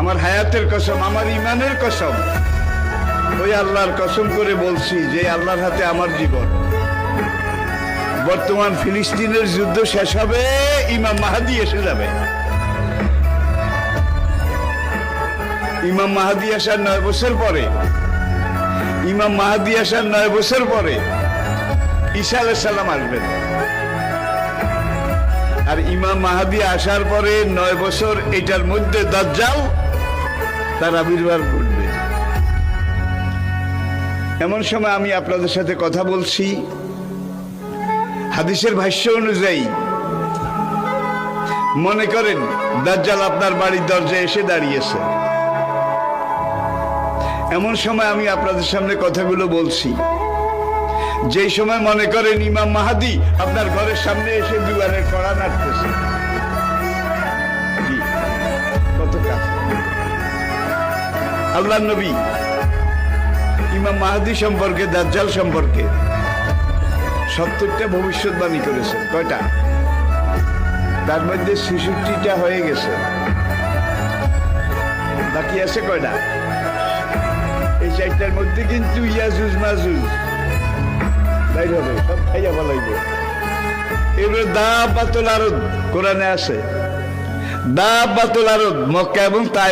আমার হায়াতের কসম, আমার ইমানের কসম। ওই আল্লাহর কসম করে বলছি যে আল্লাহর হাতে আমার জীবন। বর্তমান ফিলিস্তিনের যুদ্ধ শেষ হবে, ইমাম মাহাদি এসে যাবে। ইমাম মাহাদি আসার নয় বছর পরে, ইমাম মাহাদি আসার নয় বছর পরে ঈসা আলাইসাল্লাম আসবেন। আর ইমাম মাহাদি আসার পরে নয় বছর এটার মধ্যে দাজ্জাল তার আবির্ভাব ঘটবে। এমন সময় আমি আপনাদের সাথে কথা বলছি। হাদিসের ভাষ্য অনুযায়ী, মনে করেন, দাজ্জাল আপনার বাড়ির দরজায় এসে দাঁড়িয়েছে। এমন সময় আমি আপনাদের সামনে কথাগুলো বলছি। যেই সময় মনে করেন, ইমাম মাহাদি আপনার ঘরের সামনে এসে দুয়ারের কড়া নাড়তেছে। আল্লাহ নবী, ইমাম মাহাদি সম্পর্কে, দাজ্জাল সম্পর্কে সত্তরটা ভবিষ্যৎবাণী করেছেন। কয়টা? তার মধ্যে ছেষট্টিটা হয়ে গেছে। বাকি আছে কয়টা? এই চারটার মধ্যে কিন্তু ইয়াজুজ, মাজুজ। বাইর হবে, সব খাইয়া ফেলাইবে। এবারে দা পাতল আরদ কোরআনে আছে। দা পাতল আরদ মক্কা এবং তাই